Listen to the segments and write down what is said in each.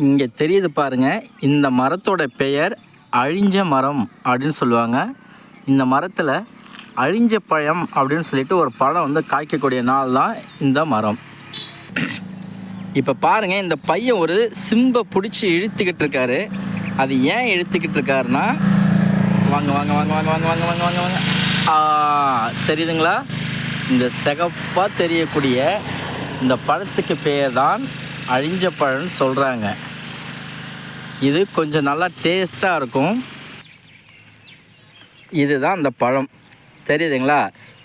இங்கே தெரியுது பாருங்க இந்த மரத்தோட பெயர் அழிஞ்ச மரம் அப்படின்னு சொல்லுவாங்க. இந்த மரத்தில் அழிஞ்ச பழம் அப்படின்னு சொல்லிட்டு ஒரு பழம் வந்து காய்க்கக்கூடிய நாள் தான் இந்த மரம். இப்போ பாருங்கள் இந்த பையன் ஒரு சிம்பை பிடிச்சி இழுத்துக்கிட்டு இருக்காரு. அது ஏன் இழுத்துக்கிட்டு இருக்காருன்னா வாங்க வாங்க வாங்க வாங்க வாங்க வாங்க வாங்க வாங்க வாங்க. தெரியுதுங்களா? இந்த சிகப்பாக தெரியக்கூடிய இந்த பழத்துக்கு பேர் தான் அழிஞ்ச பழம்னு சொல்கிறாங்க இது கொஞ்சம் நல்லா டேஸ்ட்டாக இருக்கும். இதுதான் அந்த பழம். தெரியுதுங்களா?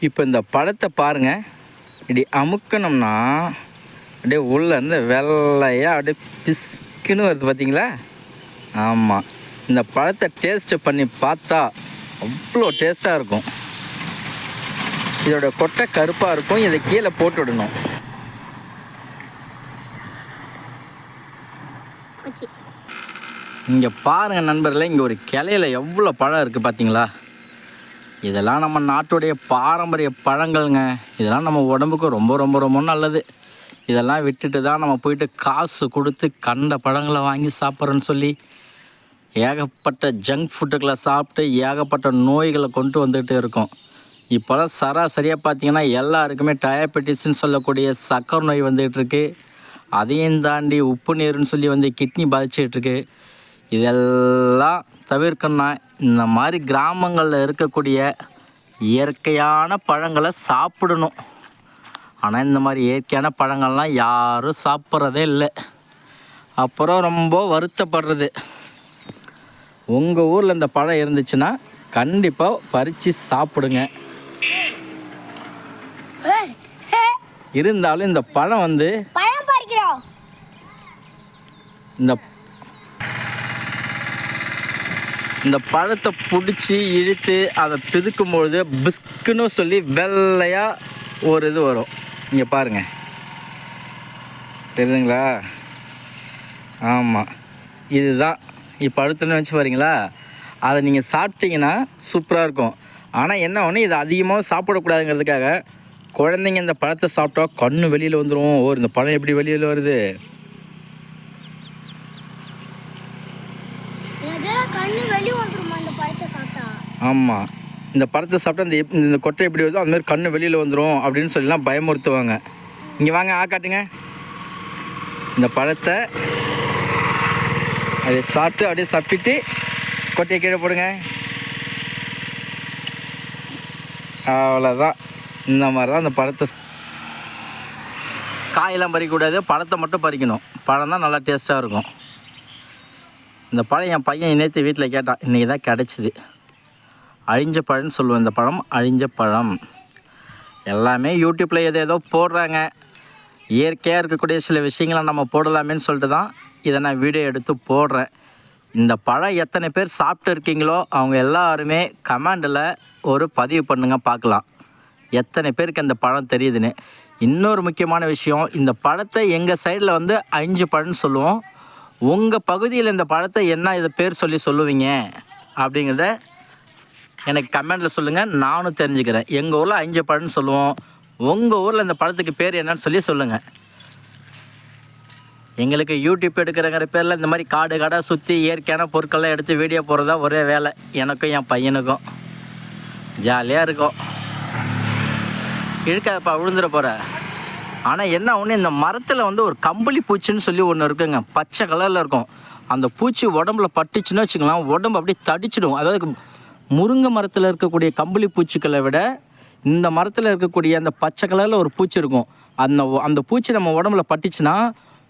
இப்போ இந்த பழத்தை பாருங்கள் இப்படி அமுக்கணும்னா அப்படியே உள்ளேருந்து வெள்ளையாக அப்படியே பிஸ்குன்னு வருது பார்த்தீங்களா ஆமாம் இந்த பழத்தை டேஸ்ட்டு பண்ணி பார்த்தா அவ்வளோ டேஸ்ட்டாக இருக்கும். இதோட கொட்டை கருப்பாக இருக்கும். இதை கீழே போட்டு விடணும் இங்கே பாருங்கள் நண்பர்களே இங்கே ஒரு கிளையில எவ்வளோ பழம் இருக்குது பார்த்தீங்களா இதெல்லாம் நம்ம நாட்டுடைய பாரம்பரிய பழங்கள்ங்க. இதெல்லாம் நம்ம உடம்புக்கு ரொம்ப ரொம்ப ரொம்ப நல்லது. இதெல்லாம் விட்டுட்டு தான் நம்ம போயிட்டு காசு கொடுத்து கண்ட பழங்களை வாங்கி சாப்பிட்றோன்னு சொல்லி ஏகப்பட்ட ஜங்க் ஃபுட்டுகளை சாப்பிட்டு ஏகப்பட்ட நோய்களை கொண்டு வந்துகிட்டு இருக்கோம். இப்போலாம் சராசரியாக பார்த்தீங்கன்னா எல்லாருக்குமே டயபெட்டிஸ்ன்னு சொல்லக்கூடிய சக்கரை நோய் வந்துகிட்ருக்கு அதையும் தாண்டி உப்பு நீருன்னு சொல்லி வந்து கிட்னி பாதிச்சுட்டு இதெல்லாம் தவிர்க்கணும்னா இந்த மாதிரி கிராமங்களில் இருக்கக்கூடிய இயற்கையான பழங்களை சாப்பிடணும். ஆனால் இந்த மாதிரி இயற்கையான பழங்கள்லாம் யாரும் சாப்பிட்றதே இல்லை. அப்புறம் ரொம்ப வருத்தப்படுறது. உங்கள் ஊரில் இந்த பழம் இருந்துச்சுன்னா கண்டிப்பாக பறித்து சாப்பிடுங்க. இருந்தாலும் இந்த பழம் வந்து இந்த இந்த பழத்தை பிடிச்சி இழுத்து அதை பிதுக்கும்பொழுது பிஸ்க்குன்னு சொல்லி வெள்ளையாக ஒரு இது வரும். இங்கே பாருங்க. தெரியுதுங்களா? ஆமாம் இதுதான். இப்போ அடுத்துன்னு வச்சு பாருங்களா அதை நீங்கள் சாப்பிட்டீங்கன்னா சூப்பராக இருக்கும். ஆனால் என்ன ஒன்று இதை அதிகமாக சாப்பிடக்கூடாதுங்கிறதுக்காக குழந்தைங்க இந்த பழத்தை சாப்பிட்டா கண்ணு வெளியில் வந்துடும் ஓ இந்த பழம் எப்படி வெளியில் வருது இது கண்ணு வெளியே வந்துருமா இந்த பழத்தை சாப்பிட்டா ஆமாம் இந்த பழத்தை சாப்பிட்டா இந்த இந்த கொட்டை எப்படி வருதோ அந்த மாதிரி கண்ணு வெளியில் வந்துடும் அப்படின்னு சொல்லிலாம் பயமுறுத்துவாங்க. இங்கே வாங்க ஆ காட்டுங்க. இந்த பழத்தை அதை சாப்பிட்டு அப்படியே சாப்பிட்டு கொட்டையை கீழே போடுங்க. அவ்வளோதான் இந்த மாதிரி தான் அந்த பழத்தை காயெல்லாம் பறிக்கக்கூடாது. பழத்தை மட்டும் பறிக்கணும். பழம் தான் நல்லா டேஸ்ட்டாக இருக்கும். இந்த பழம் என் பையன் நேற்று வீட்டில் கேட்டான் இன்றைக்கி தான் கிடச்சிது. அழிஞ்ச பழம்னு சொல்லுவேன் இந்த பழம் அழிஞ்ச பழம். எல்லாமே யூடியூப்பில் எது ஏதோ போடுறாங்க. இயற்கையாக இருக்கக்கூடிய சில விஷயங்களை நம்ம போடலாமேன்னு சொல்லிட்டு தான் இதை நான் வீடியோ எடுத்து போடுறேன். இந்த பழம் எத்தனை பேர் சாப்பிட்டு இருக்கீங்களோ அவங்க எல்லாருமே கமெண்டில் ஒரு பதிவு பண்ணுங்க பார்க்கலாம். எத்தனை பேருக்கு அந்த பழம் தெரியுதுன்னு. இன்னொரு முக்கியமான விஷயம் இந்த பழத்தை எங்கள் சைடில் வந்து அஞ்சு பழம்னு சொல்லுவோம். உங்கள் பகுதியில் இந்த பழத்தை என்ன இதை பேர் சொல்லி சொல்லுவீங்க? அப்படிங்கிறத எனக்கு கமெண்டில் சொல்லுங்கள் நானும் தெரிஞ்சுக்கிறேன். எங்கள் ஊரில் அஞ்சு பழம்னு சொல்லுவோம். உங்கள் ஊரில் இந்த பழத்துக்கு பேர் என்னன்னு சொல்லி சொல்லுங்கள் எங்களுக்கு யூடியூப் எடுக்கிறங்கிற பேரில் இந்த மாதிரி காடு காடாக சுற்றி இயற்கையான பொருட்கள்லாம் எடுத்து வீடியோ போடுறதா ஒரே வேலை. எனக்கும் என் பையனுக்கும். ஜாலியாக இருக்கும். இழுக்காதப்பா விழுந்துட போகிற ஆனால் என்ன ஒன்று இந்த மரத்தில் வந்து ஒரு கம்பளி பூச்சின்னு சொல்லி ஒன்று இருக்குங்க. பச்சை கலரில் இருக்கும். அந்த பூச்சி உடம்புல பட்டுச்சுன்னு வச்சுக்கலாம். உடம்பு அப்படியே தடிச்சிடும். அதாவது முருங்கை மரத்தில் இருக்கக்கூடிய கம்பளி பூச்சிக்களை விட இந்த மரத்தில் இருக்கக்கூடிய அந்த பச்சை கலரில் ஒரு பூச்சி இருக்கும். அந்த அந்த பூச்சி நம்ம உடம்புல பட்டுச்சுன்னா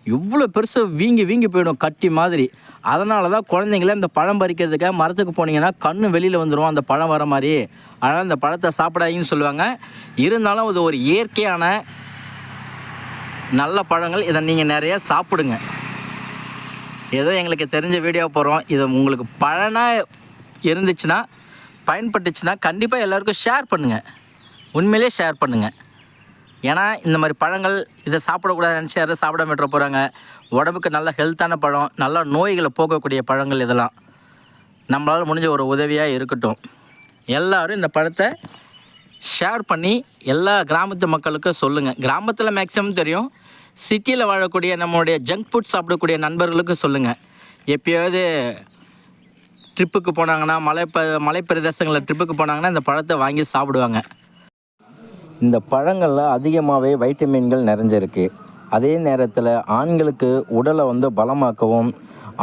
எவ்வளோ பெருசு வீங்கி வீங்கி போயிடும் கட்டி மாதிரி. அதனால தான் குழந்தைங்கள இந்த பழம் பறிக்கிறதுக்காக மரத்துக்கு போனீங்கன்னா கண்ணு வெளியில் வந்துடும் அந்த பழம் வர மாதிரி. அதனால் அந்த பழத்தை சாப்பிடாதீங்கன்னு சொல்லுவாங்க. இருந்தாலும் அது ஒரு இயற்கையான நல்ல பழங்கள் இதை நீங்கள் நிறைய சாப்பிடுங்க. ஏதோ எங்களுக்கு தெரிஞ்ச வீடியோ போகிறோம் இது உங்களுக்கு பழனாக இருந்துச்சுன்னா பயன்பட்டுச்சுன்னா கண்டிப்பாக எல்லாருக்கும் ஷேர் பண்ணுங்கள் உண்மையிலே ஷேர் பண்ணுங்கள் ஏன்னா இந்த மாதிரி பழங்கள் இதை சாப்பிடக்கூடாது நினச்சி யாரும் சாப்பிட விட்டுற போகிறாங்க உடம்புக்கு நல்ல ஹெல்த்தான பழம் நல்ல நோய்களை போக்கக்கூடிய பழங்கள் இதெல்லாம். நம்மளால் முடிஞ்ச ஒரு உதவியாக இருக்கட்டும். எல்லோரும் இந்த பழத்தை ஷேர் பண்ணி எல்லா கிராமத்து மக்களுக்கும் சொல்லுங்கள் கிராமத்தில் மேக்ஸிமம் தெரியும். சிட்டியில் வாழக்கூடிய நம்மளுடைய ஜங்க் ஃபுட் சாப்பிடக்கூடிய நண்பர்களுக்கு சொல்லுங்கள் எப்பயாவது ட்ரிப்புக்கு போனாங்கன்னா மலை ப மலை பிரதேசங்களில் ட்ரிப்புக்கு போனாங்கன்னா இந்த பழத்தை வாங்கி சாப்பிடுவாங்க. இந்த பழங்களில் அதிகமாகவே வைட்டமின்கள் நிறைஞ்சிருக்கு. அதே நேரத்தில் ஆண்களுக்கு உடலை வந்து பலமாக்கவும்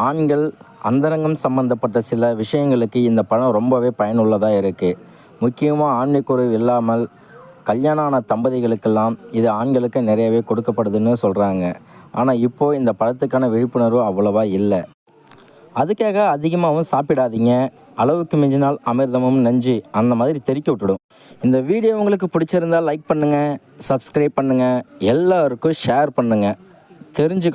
ஆண்கள் அந்தரங்கம் சம்பந்தப்பட்ட சில விஷயங்களுக்கு இந்த பழம் ரொம்பவே பயனுள்ளதாக இருக்குது முக்கியமாக ஆண்மைக்குறைவு இல்லாமல் கல்யாணம் ஆன தம்பதிகளுக்கெல்லாம் இது ஆண்களுக்கு நிறையவே கொடுக்கப்படுதுன்னு சொல்கிறாங்க ஆனால் இப்போது இந்த பழத்துக்கான விழிப்புணர்வு அவ்வளோவா இல்லை. அதுக்காக அதிகமாகவும் சாப்பிடாதீங்க. அளவுக்கு மிஞ்சினால் அமிர்தமும் நஞ்சு அந்த மாதிரி தெறிக்க விட்டுடும். இந்த வீடியோ உங்களுக்கு பிடிச்சிருந்தா லைக் பண்ணுங்கள் சப்ஸ்கிரைப் பண்ணுங்கள் எல்லாருக்கும் ஷேர் பண்ணுங்கள் தெரிஞ்சு